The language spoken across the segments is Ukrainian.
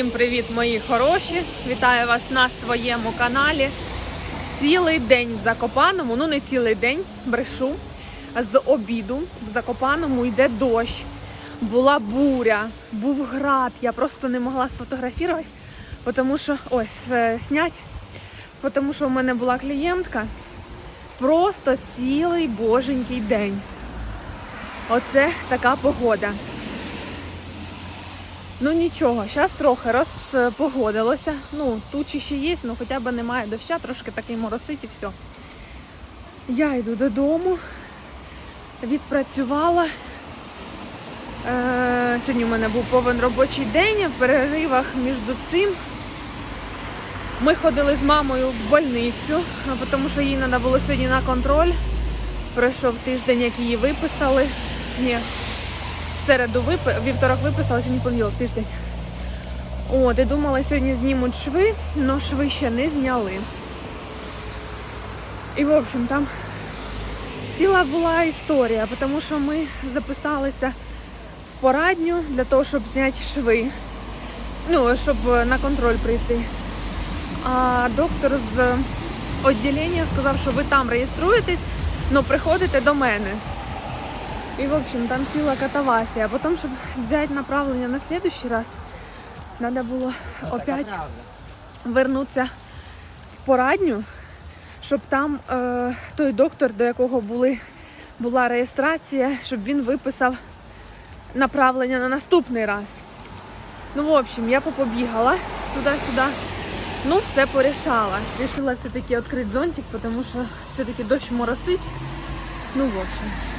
Всім привіт, мої хороші! Вітаю вас на своєму каналі. Цілий день в Закопаному, ну не цілий день, брешу. З обіду в Закопаному йде дощ. Була буря, був град. Я просто не могла сфотографувати, тому що ось снять, тому що в мене була клієнтка. Просто цілий боженький день. Оце така погода. Ну нічого, зараз трохи розпогодилося. Ну, тучі ще є, ну хоча б немає доща, трошки такий моросить і все. Я йду додому, відпрацювала. Е, сьогодні в мене був повен робочий день, в переривах між цим. Ми ходили з мамою в больницю, тому що їй треба було сьогодні на контроль. Пройшов тиждень, як її виписали. Ні, середу випи... вівторок виписала, сьогодні понеділок тиждень. От, і думала, сьогодні знімуть шви, але шви ще не зняли. І, в общем, там ціла була історія, тому що ми записалися в порадню для того, щоб зняти шви. Ну, щоб на контроль прийти. А доктор з відділення сказав, що ви там реєструєтесь, але приходите до мене. І, в общем, там ціла катавасія. А потім, щоб взяти направлення на следующий раз, треба було опять вернутися в порадню, щоб там е, той доктор, до якого були, була реєстрація, щоб він виписав направлення на наступний раз. Ну, в общем, я попобігала туди-сюди. Ну, все порішала. Рішила все-таки відкрити зонтик, тому що все-таки дощ моросить. Ну, в общем.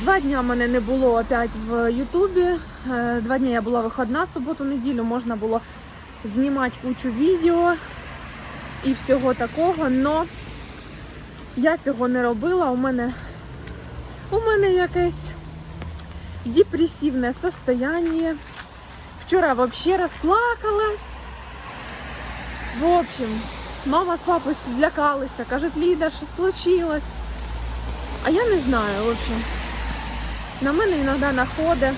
Два дня мене не було опять в Ютубі. Е, Два дні я була виходна суботу-неділю, можна було знімати кучу відео і всього такого, но я цього не робила. У мене, у мене якесь депресивне состояние. Вчора взагалі розплакалась. В общем, мама з папою злякалися, кажуть, Ліда, що случилось? А я не знаю, в общем. На мене іноді находить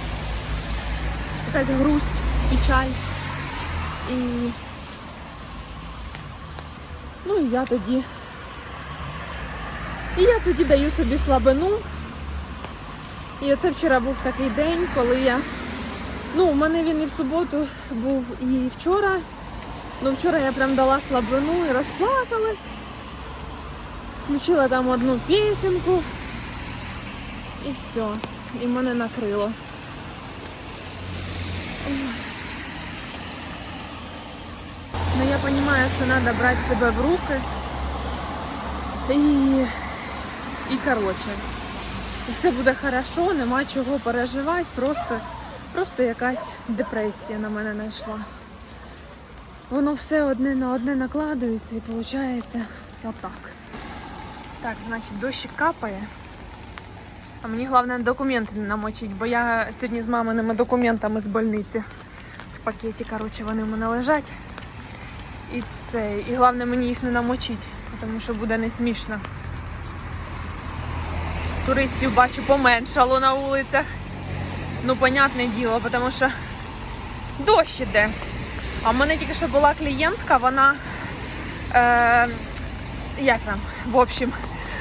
якась грусть, печаль. І ну і я тоді. І я тоді даю собі слабину. І оце вчора був такий день, коли я. Ну, у мене він і в суботу був і вчора. Ну вчора я прям дала слабину і розплакалась. Включила там одну пісеньку. І все. І мене накрило. Ну я розумію, що треба брати себе в руки. І, і коротше. Все буде хорошо, нема чого переживати, просто, просто якась депресія на мене знайшла. Воно все одне на одне накладується і виходить отак. Так, значить, дощик капає. А мені головне документи не намочити, бо я сьогодні з маминими документами з больниці в пакеті, коротше, вони в мене лежать. І це. І головне мені їх не намочити, тому що буде не смішно. Туристів бачу поменшало на вулицях. Ну, понятне діло, тому що дощ іде. А в мене тільки що була клієнтка, вона е, як там, в общем,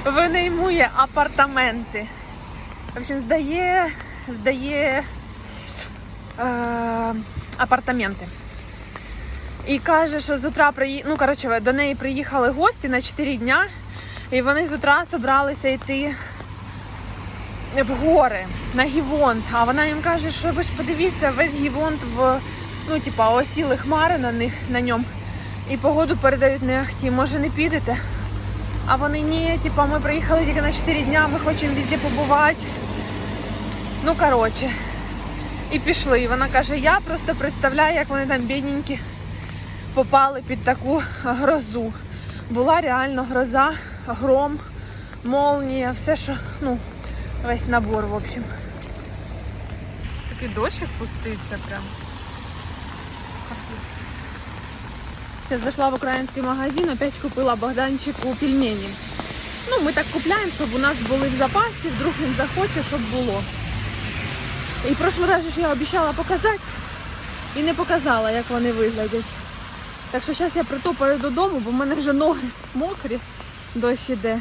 винаймує апартаменти. В общем, здає, здає е, апартаменти. І каже, що з утра приї... ну, коротше, до неї приїхали гості на 4 дня, і вони з утра зібралися йти в гори на Гівонт. А вона їм каже, що ви ж подивіться, весь Гівонт в ну, типа, осіли хмари на них на ньому. І погоду передають не ахті. Може не підете? А вони ні, типа, ми приїхали тільки на 4 дня, ми хочемо везде побувати. Ну, коротше. І пішли. І вона каже, я просто представляю, як вони там бідненькі попали під таку грозу. Була реально гроза, гром, молнія, все, що, ну, весь набор, в общем. Такий дощик пустився прям. Капець. Я зайшла в український магазин, опять купила Богданчику пельмені. Ну, ми так купляємо, щоб у нас були в запасі, вдруг він захоче, щоб було. І в прошлый раз я обіцяла показати, і не показала, як вони виглядять. Так що зараз я притопаю додому, бо в мене вже ноги мокрі, дощ іде.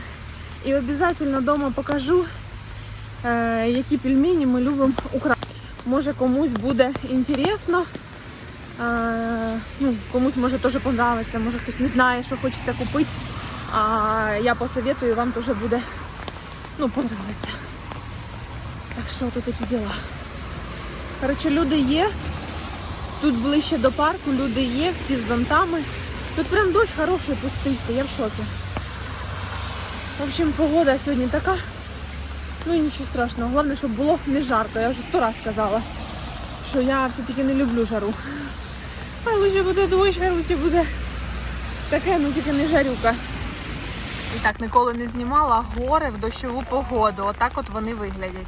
І обов'язково вдома покажу, е, які пельмені ми любимо украти. Може комусь буде інтересно. Е, ну, комусь може теж подобається, може хтось не знає, що хочеться купити. А я посоветую, вам теж буде ну, подобається. Так що тут такі діла. Коротше, люди є. Тут ближче до парку люди є, всі з зонтами. Тут прям дощ хороший пустився, я в шокі. В общем, погода сьогодні така. Ну і нічого страшного. Головне, щоб було не жарко. Я вже сто раз сказала, що я все-таки не люблю жару. Хай лише буде дощ, хай буде таке, ну тільки не жарюка. І так ніколи не знімала гори в дощову погоду. Отак от вони виглядять.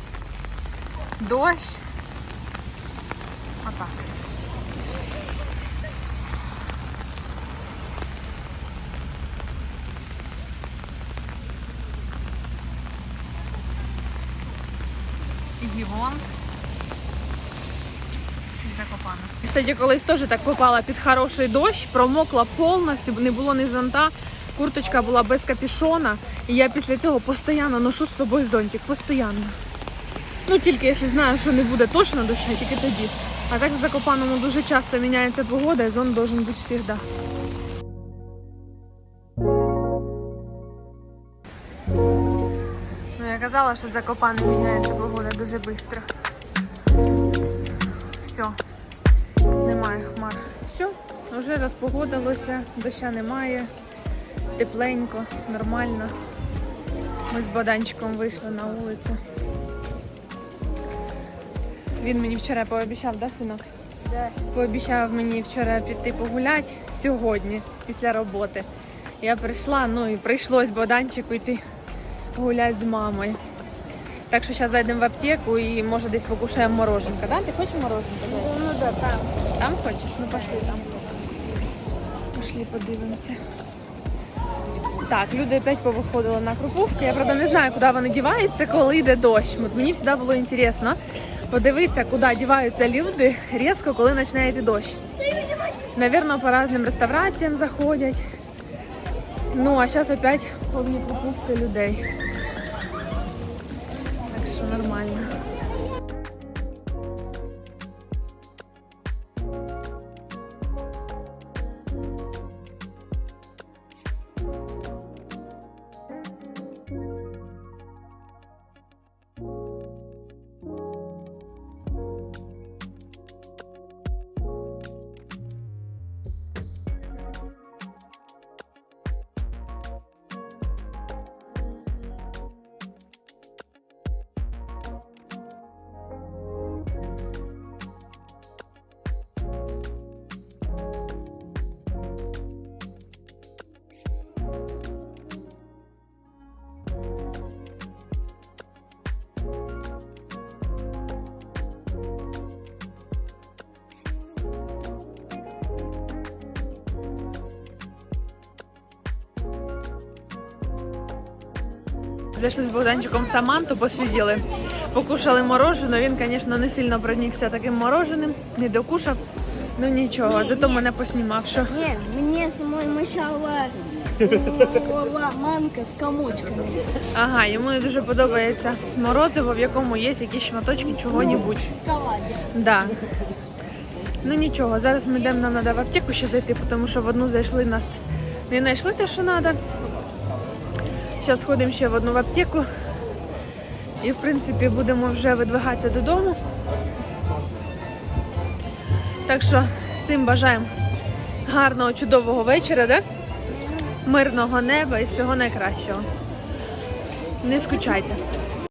Дощ. Отак. Гівон. І Закопано. Кстати, колись теж так попала під хороший дощ, промокла повністю, не було ні зонта, курточка була без капюшона. І я після цього постійно ношу з собою зонтик, постійно. Ну, тільки якщо знаю, що не буде точно дощу, тільки тоді. А так в Закопаному дуже часто міняється погода, і зонт должен бути завжди. Ну, я казала, що Закопане міняється погода дуже швидко. Все, немає хмар. Все, вже розпогодилося, доща немає, тепленько, нормально. Ми з Баданчиком вийшли на вулицю. Він мені вчора пообіцяв, да, синок? Да. Пообіцяв мені вчора піти погуляти сьогодні, після роботи. Я прийшла, ну і прийшлось Богданчику йти гуляти з мамою. Так що зараз зайдемо в аптеку і може десь покушаємо мороженка. Да? Ти хочеш мороженка? Ну, ну да, там. Там хочеш? Ну пошли там. Пошли подивимося. Так, люди опять повиходили на Круповку. Я правда не знаю, куди вони діваються, коли йде дощ. От мені завжди було цікаво подивитися, куди діваються люди різко, коли починає йти дощ. Навірно, по різним реставраціям заходять. Ну, а зараз опять повні покупки людей. Так що нормально. Зайшли з Богданчиком в Саманту, посиділи, покушали мороженое. Він, звісно, не сильно проникся таким мороженим, не докушав. Ну нічого, зато мене поснімав. Що Не, мне самой мешала мамка з комочками. ага, йому не дуже подобається морозиво, в якому є якісь шматочки чого-небудь. Шоколаді. Да. Ну нічого, зараз ми йдемо, нам треба в аптеку ще зайти, тому що в одну зайшли нас. Не знайшли те, що треба. Зараз ходимо ще в одну в аптеку. І в принципі будемо вже видвигатися додому. Так що всім бажаємо гарного, чудового вечора, да? мирного неба і всього найкращого. Не скучайте.